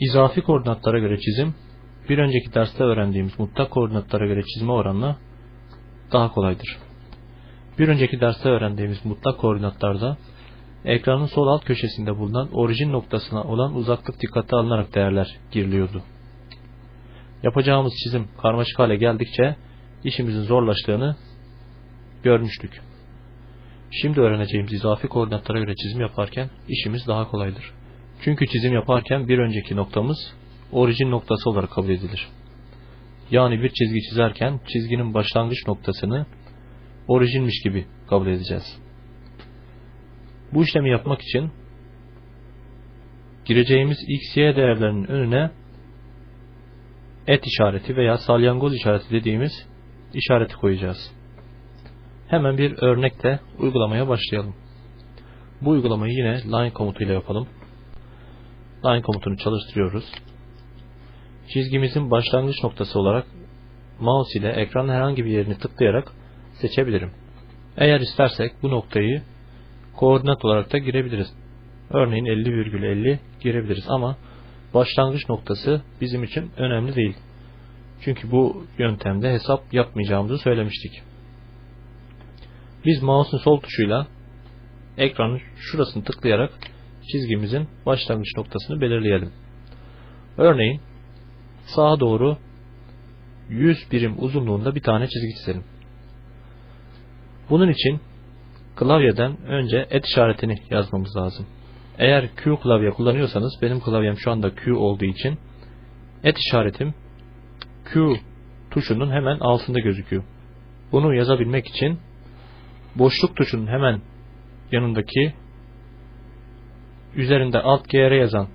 İzafi koordinatlara göre çizim, bir önceki derste öğrendiğimiz mutlak koordinatlara göre çizme oranla daha kolaydır. Bir önceki derste öğrendiğimiz mutlak koordinatlarda ekranın sol alt köşesinde bulunan orijin noktasına olan uzaklık dikkate alınarak değerler giriliyordu. Yapacağımız çizim karmaşık hale geldikçe işimizin zorlaştığını görmüştük. Şimdi öğreneceğimiz izafi koordinatlara göre çizim yaparken işimiz daha kolaydır. Çünkü çizim yaparken bir önceki noktamız orijin noktası olarak kabul edilir. Yani bir çizgi çizerken çizginin başlangıç noktasını orijinmiş gibi kabul edeceğiz. Bu işlemi yapmak için gireceğimiz x, y değerlerinin önüne et işareti veya salyangoz işareti dediğimiz işareti koyacağız. Hemen bir örnekle uygulamaya başlayalım. Bu uygulamayı yine line komutuyla yapalım. Line komutunu çalıştırıyoruz. Çizgimizin başlangıç noktası olarak mouse ile ekranın herhangi bir yerini tıklayarak seçebilirim. Eğer istersek bu noktayı koordinat olarak da girebiliriz. Örneğin 50,50 girebiliriz ama başlangıç noktası bizim için önemli değil. Çünkü bu yöntemde hesap yapmayacağımızı söylemiştik. Biz mouse'un sol tuşuyla ekranın şurasını tıklayarak çizgimizin başlangıç noktasını belirleyelim. Örneğin sağa doğru 100 birim uzunluğunda bir tane çizgi çizelim. Bunun için klavyeden önce et işaretini yazmamız lazım. Eğer Q klavye kullanıyorsanız benim klavyem şu anda Q olduğu için et işaretim Q tuşunun hemen altında gözüküyor. Bunu yazabilmek için boşluk tuşunun hemen yanındaki üzerinde alt GR yazan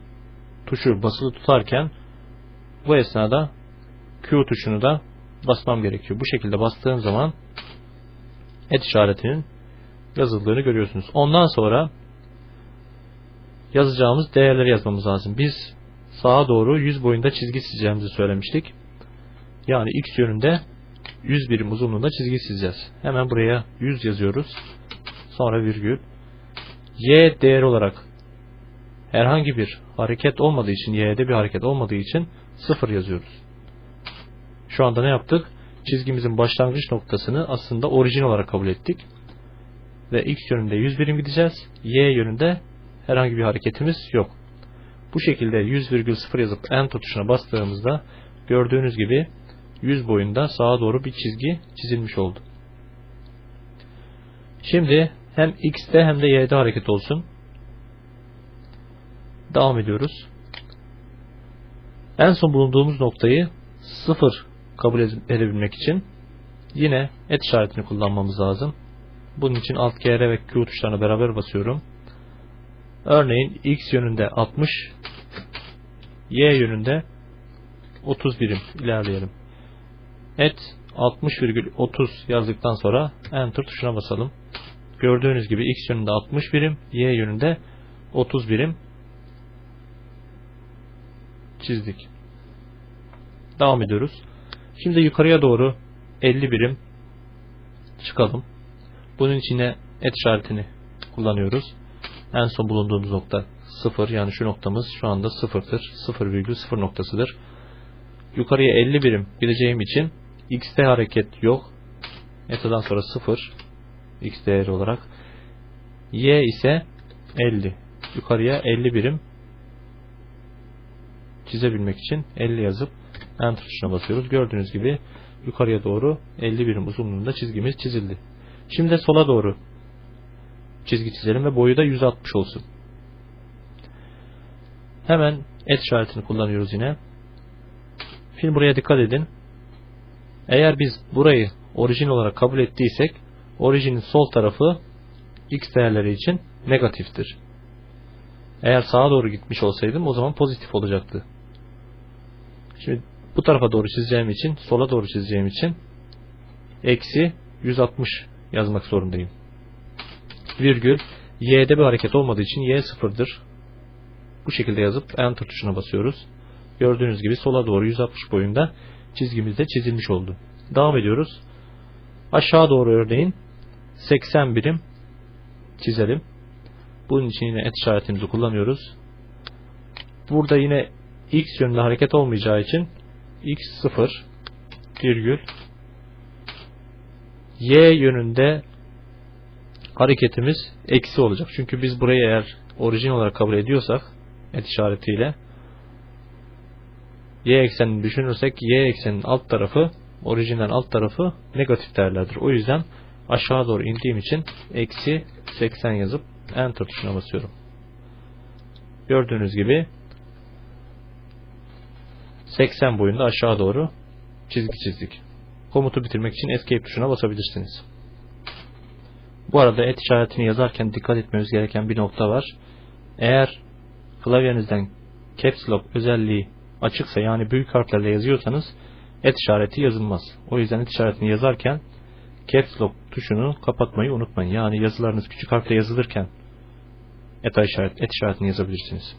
tuşu basılı tutarken bu esnada Q tuşunu da basmam gerekiyor. Bu şekilde bastığım zaman et işaretinin yazıldığını görüyorsunuz. Ondan sonra yazacağımız değerleri yazmamız lazım. Biz sağa doğru 100 boyunda çizgi çizeceğimizi söylemiştik. Yani x yönünde 100 birim uzunluğunda çizgi çizeceğiz. Hemen buraya 100 yazıyoruz. Sonra virgül. Y değer olarak herhangi bir hareket olmadığı için, y'de bir hareket olmadığı için 0 yazıyoruz. Şu anda ne yaptık? Çizgimizin başlangıç noktasını aslında orijin olarak kabul ettik. Ve x yönünde 100 birim gideceğiz. Y yönünde herhangi bir hareketimiz yok. Bu şekilde 100,0 yazıp Enter tuşuna bastığımızda gördüğünüz gibi 100 boyunda sağa doğru bir çizgi çizilmiş oldu. Şimdi hem x'te hem de y'de hareket olsun. Devam ediyoruz. En son bulunduğumuz noktayı 0 kabul edebilmek için yine et işaretini kullanmamız lazım. Bunun için Alt GR ve Q tuşlarına beraber basıyorum. Örneğin X yönünde 60, Y yönünde 30 birim ilerleyelim. Et 60,30 yazdıktan sonra Enter tuşuna basalım. Gördüğünüz gibi X yönünde 60 birim, Y yönünde 30 birim çizdik. Devam ediyoruz. Şimdi yukarıya doğru 50 birim çıkalım. Bunun içine et işaretini kullanıyoruz. En son bulunduğumuz nokta 0 yani şu noktamız şu anda 0'dır. 0,0 noktasıdır. Yukarıya 50 birim gideceğim için x'te hareket yok. Eta'dan sonra 0 x değeri olarak. Y ise 50. Yukarıya 50 birim çizebilmek için 50 yazıp Enter tuşuna basıyoruz. Gördüğünüz gibi yukarıya doğru 50 birim uzunluğunda çizgimiz çizildi. Şimdi de sola doğru çizgi çizelim ve boyu da 160 olsun. Hemen et işaretini kullanıyoruz yine. Şimdi buraya dikkat edin. Eğer biz burayı orijin olarak kabul ettiysek orijinin sol tarafı x değerleri için negatiftir. Eğer sağa doğru gitmiş olsaydım o zaman pozitif olacaktı. Şimdi bu tarafa doğru çizeceğim için, sola doğru çizeceğim için eksi 160 yazmak zorundayım. Virgül y'de bir hareket olmadığı için y sıfırdır. Bu şekilde yazıp enter tuşuna basıyoruz. Gördüğünüz gibi sola doğru 160 boyunda çizgimiz de çizilmiş oldu. Devam ediyoruz. Aşağı doğru örneğin 80 birim çizelim. Bunun için yine et işaretimizi kullanıyoruz. Burada yine x yönünde hareket olmayacağı için x 0 virgül y yönünde hareketimiz eksi olacak. Çünkü biz burayı eğer orijin olarak kabul ediyorsak et işaretiyle y eksenini düşünürsek y eksenin alt tarafı orijinden alt tarafı negatif değerlerdir. O yüzden aşağı doğru indiğim için eksi 80 yazıp enter tuşuna basıyorum. Gördüğünüz gibi 80 boyunda aşağı doğru çizgi çizdik. Komutu bitirmek için escape tuşuna basabilirsiniz. Bu arada et işaretini yazarken dikkat etmemiz gereken bir nokta var. Eğer klavyenizden caps lock özelliği açıksa yani büyük harflerle yazıyorsanız et işareti yazılmaz. O yüzden et işaretini yazarken caps lock tuşunu kapatmayı unutmayın. Yani yazılarınız küçük harfle yazılırken et, işaret, et işaretini yazabilirsiniz.